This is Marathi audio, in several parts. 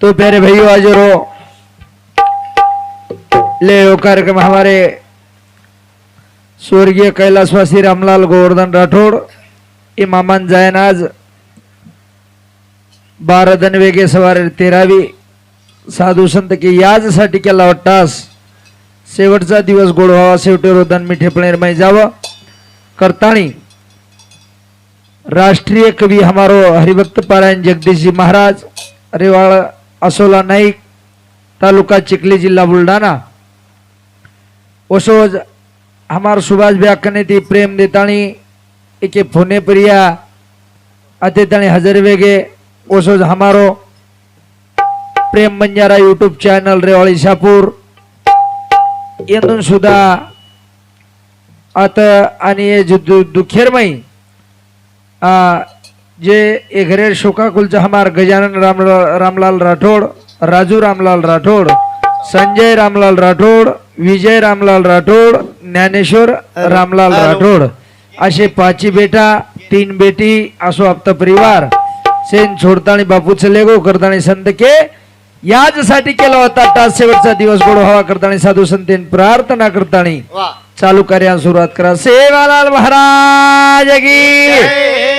तो प्यारे भाइयों आज रो ले कार्यक्रम हमारे स्वर्गीय कैलासवासी रामलाल गोवर्धन राठोड इमामान जायन आज बारा वेगे सवारी तेरावी साधू संत की याजसाठी केला वाटतास शेवटचा दिवस गोड व्हावा शेवटी रोदन मिठेपणे जावं। करताणी राष्ट्रीय कवी हमारो हरिभक्त पारायण जगदीशजी महाराज रेवाळ असोला नाईक तालुका चिखली जिल्हा बुलढाणा। ओसोज हमार सुभाष व्याकने ती प्रेम देताणी एके फोने परिया अतेताणी हजर वेगे। ओसोज हमारो प्रेम बंजारा यूट्यूब चॅनल रेवाळी शापूर येथून सुद्धा आता आणि दुखेरमयी जो दु दुखेरमई आ, जे एघरे शोकाकुलचा हमार गजानन राम रामलाल राठोड राजू रामलाल राठोड संजय रामलाल राठोड विजय रामलाल राठोड ज्ञानेश्वर रामलाल राठोड असे पाची बेटा तीन बेटी असो आपता परिवार सेन छोडताणी बापू लेगो करताणी संत के याजसाठी केला होता तास शेवटचा दिवस गोड व्हावा करताणी साधू संतेन प्रार्थना करताणी वा. चालू कार्या सुरुवात करा. सेवालाल महाराज की.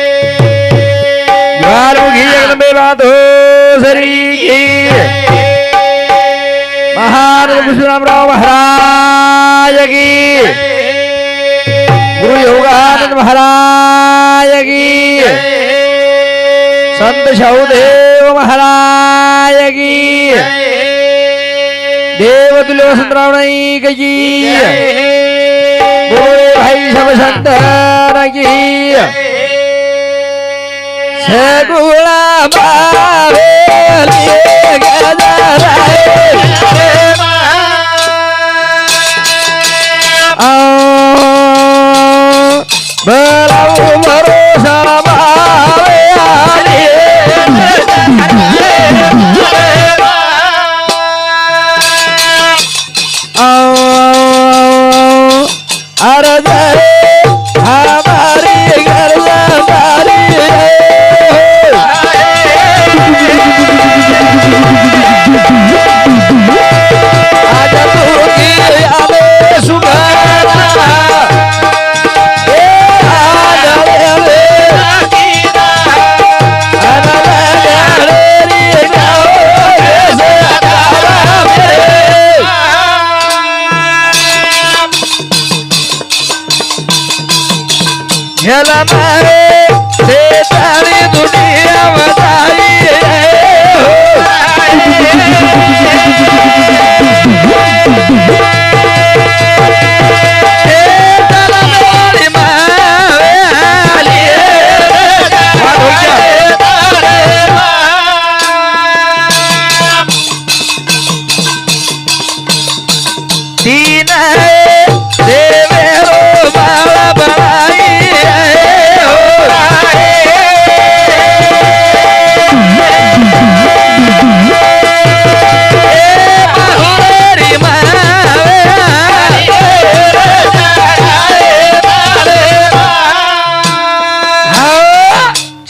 ज्वालमुखी जगदंबे माधोसरी की। महाराज परशुरामराव महाराज की। गुरु योगानंद महाराज की। संत शाहूदेव महाराज की। देव तुल्य वसंतराव नाईक की। गुरु भाई सब संतान की। Oh, but I'm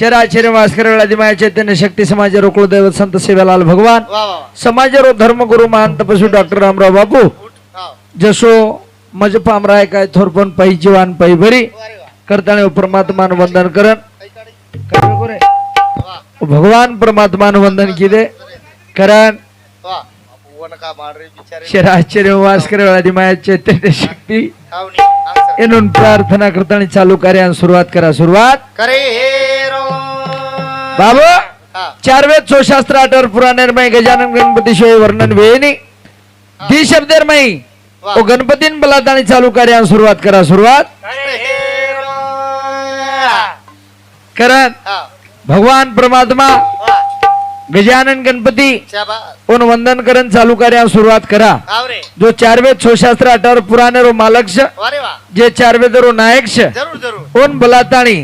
चराचर वास्कर आदिमाया चैतन्य शक्ती समाज रोकलो दैवत संत सेवालाल भगवान। समाज रो धर्मगुरु महान तपस्वी डॉक्टर रामराव बापू। जसो मज पामराय काय थोरपण पै जीवान पै भरी। करताना परमात्मान वंदन करण भगवान परमात्मान वंदन किदे। करण। वा. वन का मारे बिचारे. शराश्चर्य वास करे माया चैतन्य शक्ती येणून प्रार्थना करताना चालू कार्यान सुरुवात करा सुरुवात। करे बाबू हा. चार वेद सोशास्त्र आठवर पुराणेरमय गजानन गणपती शिवाय वर्णन वेणी दी शब्देरमय ओ गणपतीन बलादानी चालू कार्यान सुरुवात करा सुरुवात. करे. करण भगवान परमात्मा गजानन गणपती ओन वंदन करण चालू कार्यान सुरुवात करा. जो चार वेद सोशास्त्र आठवर पुराणे रो मालक्ष वा. जे चार वेद रो जरूर ओन बलाताणी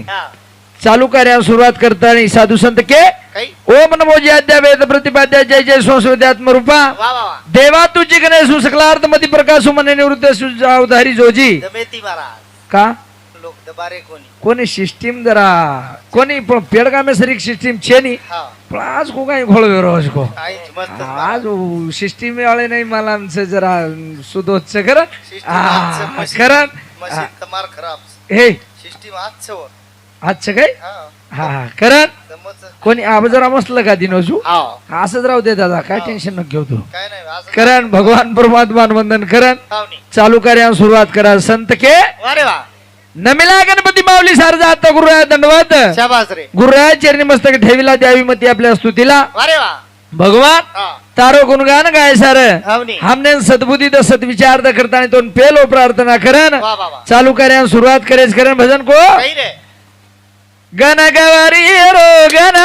हा चालू कार्यान सुरुवात करताना साधू संत के काही ओम नमो जयाद्या वेद प्रतिपाद्या जय जय संस्कृत्यात्म रूपा वा वा वा देवा तुझी गणेश सकलार्थ मती प्रकाश मने निवृत्त सुजावधारी जोजी दमेती महाराज का लोक दबारे कोणी कोणी सिस्टीम जरा कोणी पण पेड़गा में सरीक सिस्टीम छे नहीं हा पण आज को काही घोळ रोज को काहीच मस्त आज सिस्टीम वाले नाही मला आमचं जरा सुदोच करण System आजचं करण हे आजचं. आजचं काय? हा. हा करण कोणी आब जरा मसलं का दिनोजू? असंच राहू दे दादा काय टेन्शन नको घेऊ तू. करण भगवान परमात्मा वंदन करण. चालू कार्या सुरुवात करा. संत के? नमिला गणपती माऊली सारजा आता गुरुराय दंडवत. गुरुराय चरणी मस्तक ठेविला द्यावी मती आपल्या स्तुतीला. भगवान तारो गुणगान गाय सार. हमने सद्बुद्धीत सद्विचार करता तो पेलो प्रार्थना वा चालू कार्या सुरुवात करेच करन भजन को. काही रे गण गवारी रो गण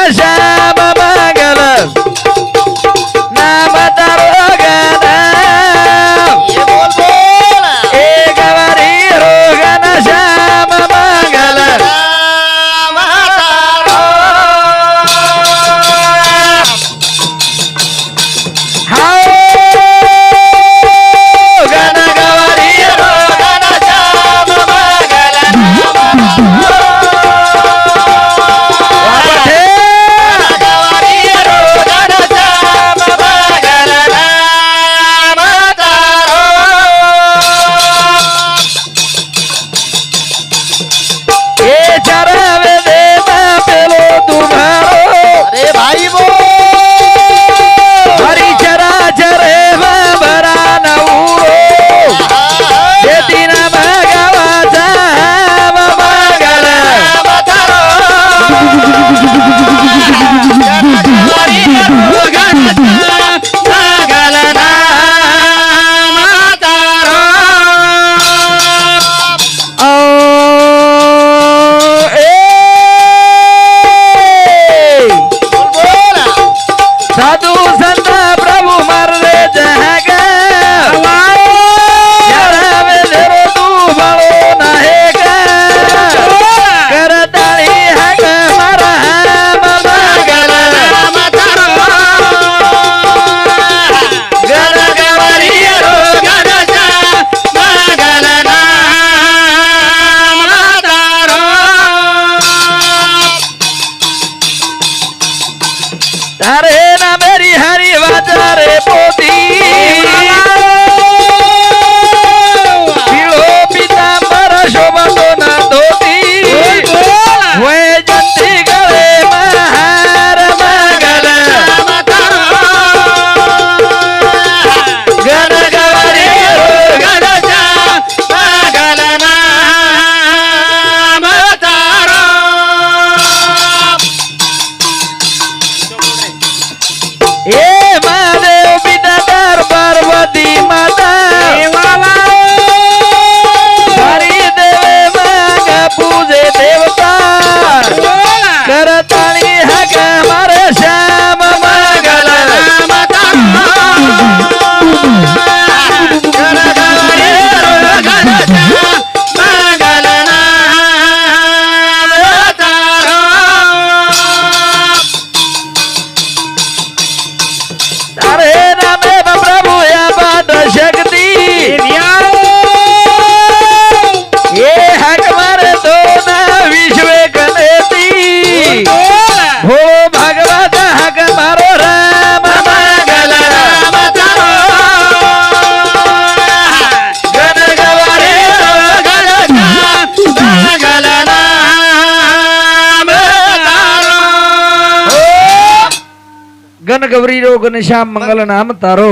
गण श्याम मंगल नाम तारो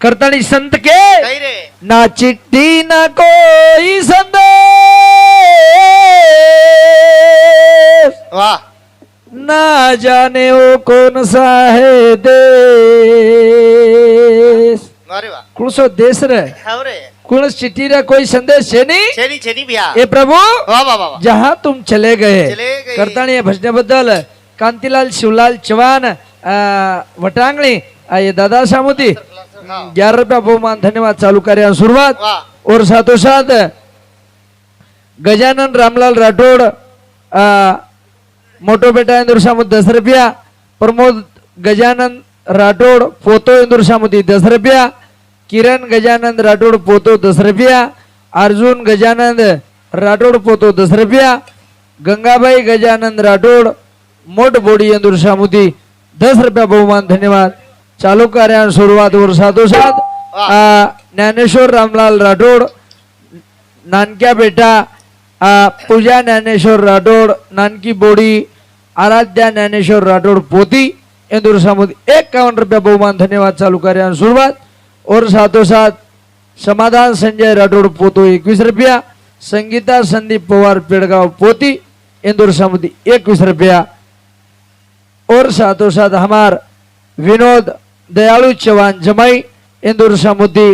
करताळी संत के ना चिट्ठी ना कोई संदेश वाह ना जाने वो कौन सा है देश कुणसो देश रे हावरे कुण चिट्ठी रे कोई संदेश नहीं छेनी छेनी भैया ए प्रभु वाह वाह वाह जहाँ तुम चले गए चले गए. करताणी या भजनाबद्दल कांतीलाल शिवलाल चव्हाण ये दादा सामुती. ग्यारह रुपया बहुमान धन्यवाद चालू कार्य सुरुवात और साथों साथ गजानन रामलाल राठोड मोटो बेटा इंदुरसामुद दस रुपया प्रमोद गजानन राठोड पोतो इंदुरसामुदी दस रुपया किरण गजानंद राठोड पोतो दस रुपया अर्जुन गजानंद राठोड पोतो दस रुपया गंगाबाई गजानंद राठोड मोठ बोडी इंदूर सामुदी दस रुपया बहुमान धन्यवाद। चालू कार्यान सुरुवात वर साधोसाध आ, ज्ञानेश्वर रामलाल राठोड नानक्या बेटा आ, पूजा ज्ञानेश्वर राठोड नानकी बोडी आराध्या ज्ञानेश्वर राठोड पोती इंदूर सामुदी एकावन्न रुपया बहुमान धन्यवाद। चालू कार्यान सुरुवात और साथोसाथ समाधान संजय राठोड पोतो एकवीस रुपया संगीता संदीप पवार पेडगाव पोती इंदूर सामुदी एकवीस रुपया। और साथों साथ हमार विनोद दयालु चौहान जमाई इंदूर सामुदी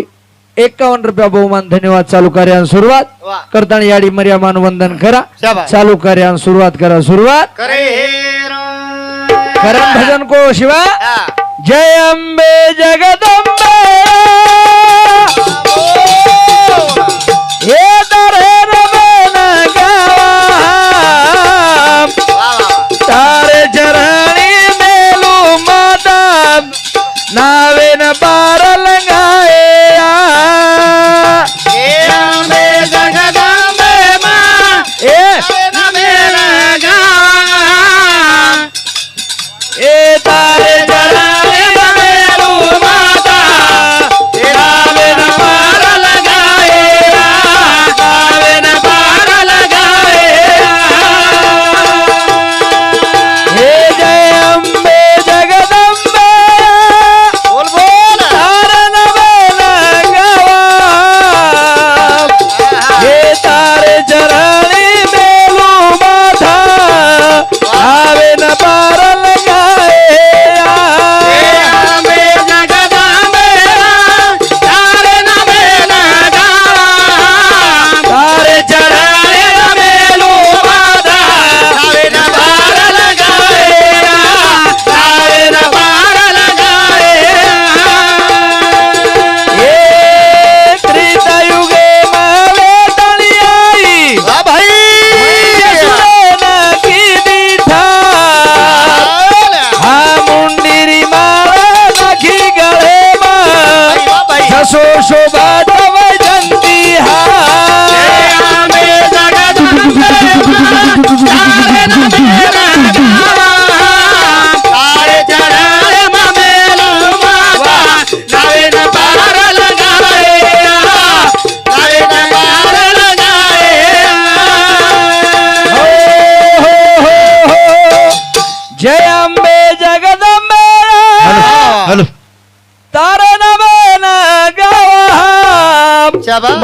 एकावन्न रुपया बहुमान धन्यवाद चालू कार्यान सुरुवात. करताना याडी मर्यामान वंदन करा. चालू कार्यान सुरुवात करा सुरुवात. करे राम. करण भजन को शिवा. जय अंबे जगदंबे हे दरे नावेन पारल गाए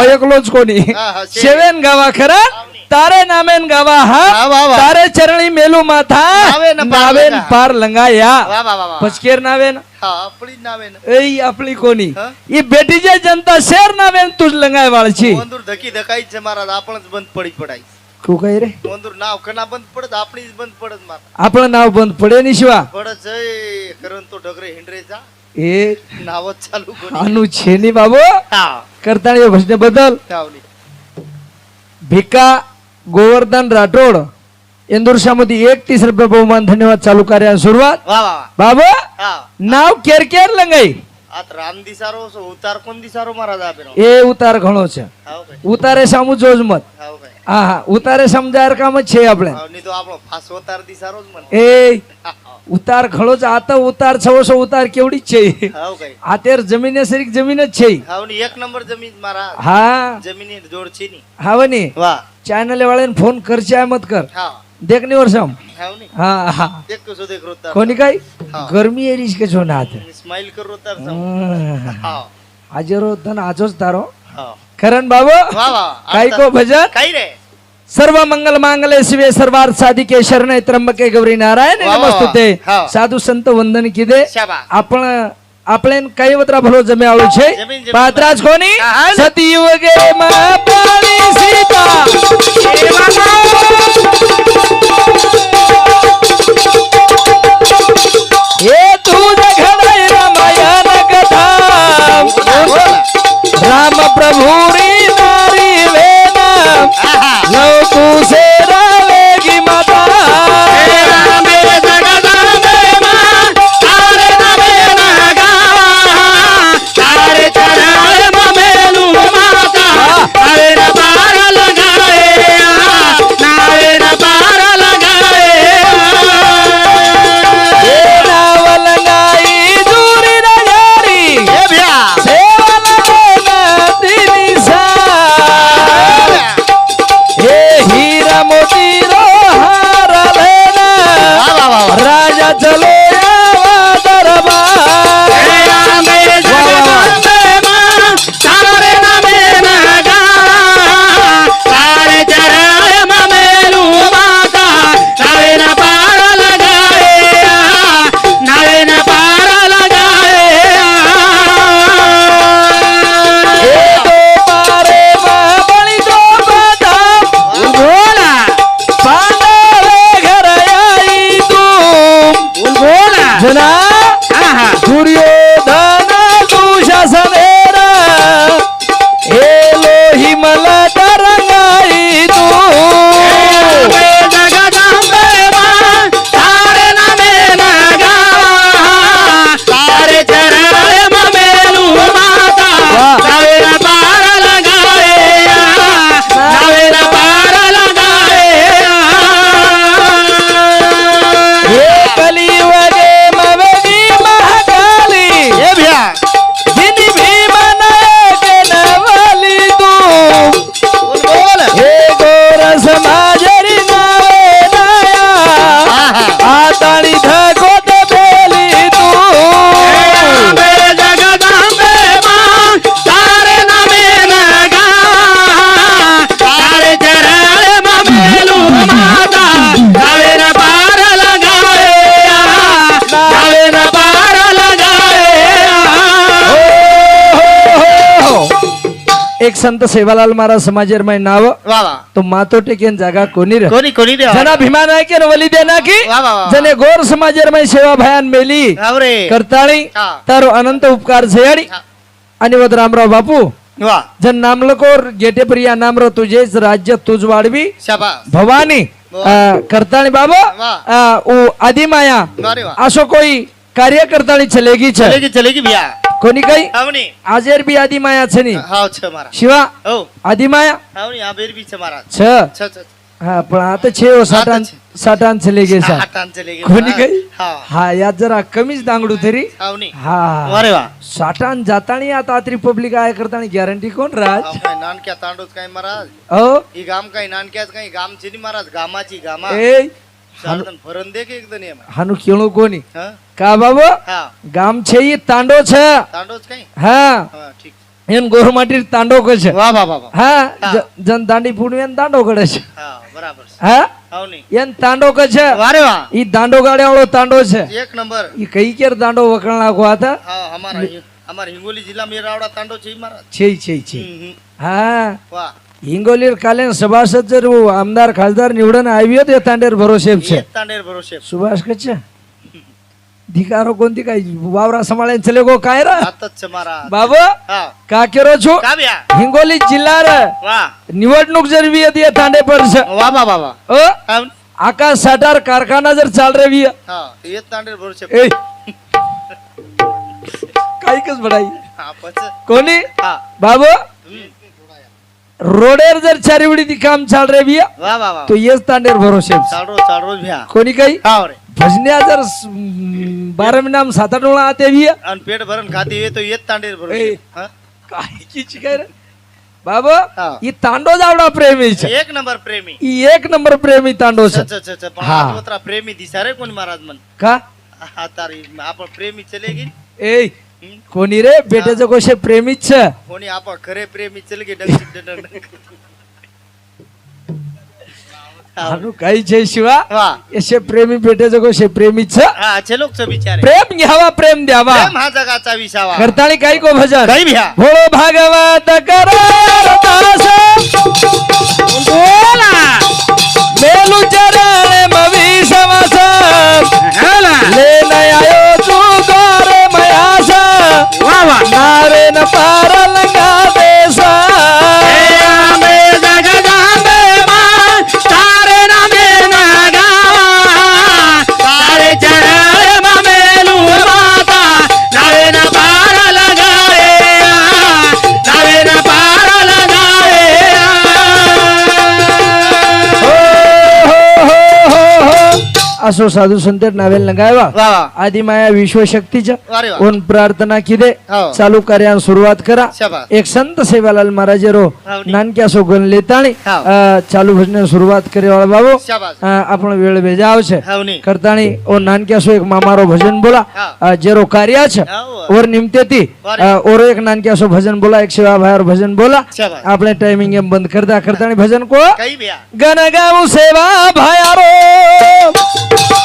एकलोच कोणी? शेवेन गावा खरा तारे नामेन गावा हा. तारे चरणी मेलू माथा नावेन पार लंगा. वा पचकेर नावेन? हा आपली आपली कोणी? हा? बेटीचे जनता शेर नावेन तुझ लंगाय वाळची. धकी धकाईच महाराज आपणच बंद पडी पडाय. तू काय रे? वंदूर नाव कना बंद पडत आपलीच बंद पडत मार आपलं नाव बंद पडे नि शिवा. पडच करण तो हिंडरेचा. ए नावच चालू कोणी अनु छेनी बाबू हा करताना भजने बदल नावली भिका गोवर्धन राठोड इंदुरशामध्ये एक तीस रुपये बहुमान धन्यवाद चालू कार्या सुरुवात वा वा वा बाबू हा नाव केर केर लंगाई आता राम दिसारो सो उतार कोण दिसारो महाराज आपे એ ઉતાર ઘણો છે હાવ ભાઈ ઉતારે સામું જોજ મત હાવ ભાઈ હા હા ઉતારે સમજાર કામ જ છે આપણે હાવ, નહીં તો આપણો ફાસ ઉતાર દિસારો જ મને એ उतार खळोच आता उतार सवसो उतार केवढीच छे हाव जमीन आतेर जमीनच छे एक नंबर जमीन मारा. हा? जमिनी जोडची हा वने चॅनल वाल्यान फोन करच्या मत कर. हा देखने वर हा हा. कोणी काय? गरमी एरिस के छो ना स्माइल कर रोता सम धन आजोच तारो. करण बाबू काय को भजन? काही रे सर्व मंगल मांगले शिवे सर्वार्थ साधिके शरण त्र्यंबके गौरी नारायण वा, वा, वा. नमस्तुते हा. साधू संत वंदन किदे શાબા आपण आपल्यान काही वत्रा भलो जमे आवडू છે જમીન, જમીન. પાત્રાજ કોની હા, હા. સતયુગે માં પાણી સીતા એ તું જખડાઈ રામાયણ કથા બોલ રામ પ્રભુ एक संत सेवालाल महाराज समाजेर मै नाव वा वा तो मातो टेकेन जागा कोणी रे कोणी कोणी रे जना भीमा नायके वली देना की वा वा वा जने गोर समाजेर मै सेवा भयान मेली आवरे करताळी हा. तारो अनंत उपकार झेयाडी हा. आणि वद रामराव बापू वा जन नामलकोर गेटे प्रिया नामरो तुझेच राज्य तुझ वाढवी शाबास भवानी वा. करताळी बाबा वा. आ, उ आदिमाया अरे कोणी काही? आवनी. आजेर बी नी. हाव छ मारा. शिवा? हो. आदिमाया? आवनी आ बेर बी छ मारा. छ? छ छ हा पण आता छे हो साठान आता साठान गे सा चलेगी कोणी काही? हा. हा यात जरा कमीच दांगडू तरी. आवनी. हा अरे वा. साठान जातानी आता रिपब्लिक आहे करतानी गॅरंटी कोण राज? काय नानक्या तांडूच काय महाराज. अहो ही गाम काय नानक्याच काय गामची महाराज गामाची गामा. ए ફરન હાનું કેળું કોની? કા બાબો? ગામ છે એ તાંડો છે. હા. એમ ગોર માટી તાંડો કહે છે. હા જન દાંડી ફૂડ એમ તાંડો કરે છે. હા એમ તાંડો કહે છે. વારે વાહ. ઈ દાંડો ગાડે વાળો તાંડો છે. એક નંબર. ઈ કઈ કેર દાંડો વકરણ નાખો હતા? અમારા અમારા હિંગોલી જિલ્લા એ રાવડા તાંડો છે મારા. છે છે છે હા. વાહ. हिंगोलीर कालेन सभासद जर आमदार खासदार निवडून आवी होत तांडेर भरोसे तांडेर भरोसे सुभाष कच्छ? धिकारो कोणती काय? वावरा सांभाळायला चले गो काय रा? आताच बाबा का केरो छो. हिंगोली जिल्हा र. निवडणूक जर वी येते तांडे परस. वा बा आकाश साठार कारखाना जर चाल रे वी तांडे भरोसे काय कस बडाई कोणी? बाबा? रोडेर जर चारिवडी ती काम चाल रे वा तो येस तांडेर भरोसे भ्या कोणी काही? हा रे. भजन्या जर म, बारा महिना सात आठ आते आणि पेट भरून खाती ये तो एक तांडेर भरोसे ए. हा? काय काय रे? बाबू हा. तांडो जावडा प्रेमी एक नंबर प्रेमी. ही एक नंबर प्रेमी तांडो प्रेमी दिसा रे कोणी महाराज मन का? हा तारी आपण प्रेमी चलेगी ए हम्म. कोणी रे बेटेचं गोष्ट प्रेमीच? कोणी आपण खरे प्रेमी. हानु काही छे शिवा. असे प्रेमी भेटायचं गोष्ट प्रेमीच? हा बिचारे प्रेम घ्यावा प्रेम द्यावा. प्रेम हा जगाचा विसावा करताळी काही को भजन? काही भ्या. भोळो भागवत करारदास बोला. मेलू असो साधू संत नावेल गायवा वा वा आदिमाया विश्वशक्तीच्या अरे वा ओन प्रार्थना किदे हो चालू कार्यान सुरुवात करा शाबास एक संत सेवालाल महाराज रो हावनी. નાનક્યા સો ગણ લેતાણી હાવ. અ, ચાલુ ભજન શરૂઆત કરે વાળા બાબુ શાબાસ અ, આપણો વેળ ભેજા આવશે હવની કરતાણી ઓ નાનક્યા સો એક મામારો ભજન બોલા હા. અ, જેરો કાર્ય છે હાવ. ઓર નિમતેથી વારે. અ, ઓરો એક નાનક્યા સો ભજન બોલા એક સેવા ભાઈ ભજન બોલા શાબાસ આપણે ટાઈમિંગ એમ બંધ કરતા કરતાણી ભજન કો કઈ બે ગન ગાઉં સેવા ભાયારો એ you.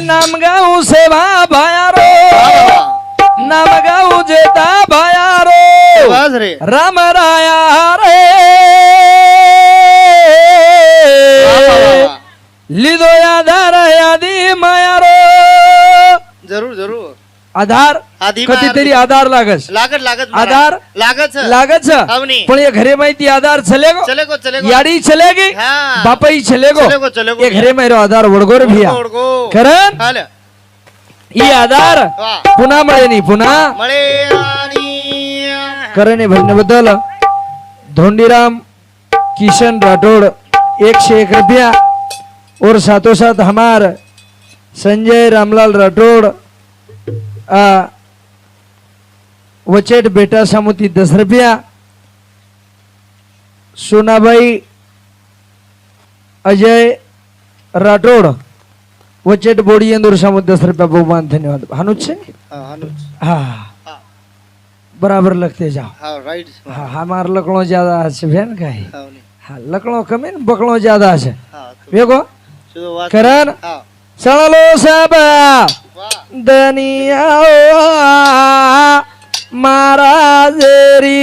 નામ ગાઉં સેવા ભાયારો. નામ ગાઉં જેતા ભાયારો. રામ રાયા રે. લીધો યાદ યાદી જરૂર आधार आधी कधीतरी आधार लागत लागत लागत आधार? लागत लागत छ पण या घरे माहिती आधार छलेगो चलेगो चले याडी छलेगी गे बापाई छलेगो छलेगो, चले घरे माहिती आधार वडगोर भिया ओडगो कारण आधार पुन्हा मळे नी पुन्हा? मळे आणि करणे धोंडीराम किशन राठोड़ एकशे एक रुपया और सातोसात साथ हमार संजय रामलाल राठोड़ વચેટ બેટા સામુથી દસ રૂપિયા સોનાભાઈ અજય રાઠોડ વચેટ બોડી અંદુર સામુ દસ રૂપિયા બહુમાન ધન્યવાદ હાનું છે હા બરાબર લખતે જાઓ હા માર લકણો જ્યાદા છે બેન કઈ હા લકણો કમે ને બકડો જ્યાદા છે વેગો કરણ સળલો સાબા दनिया महाराज रे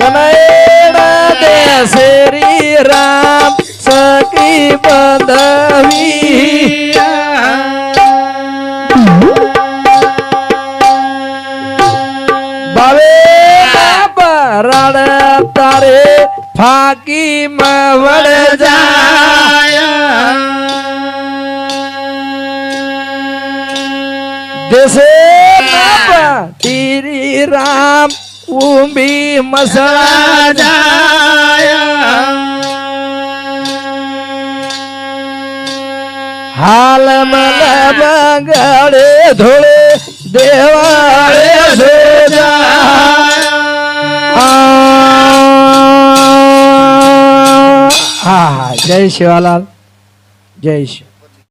कनैना दे श्री राम सकी फाकी मवळ जाय. दिसे तिरी राम उंबी मसळा जाय. हाल मला बंगाळे धुळे देवाळे जाय. हा हा. जय शिवालाल. जय शिव.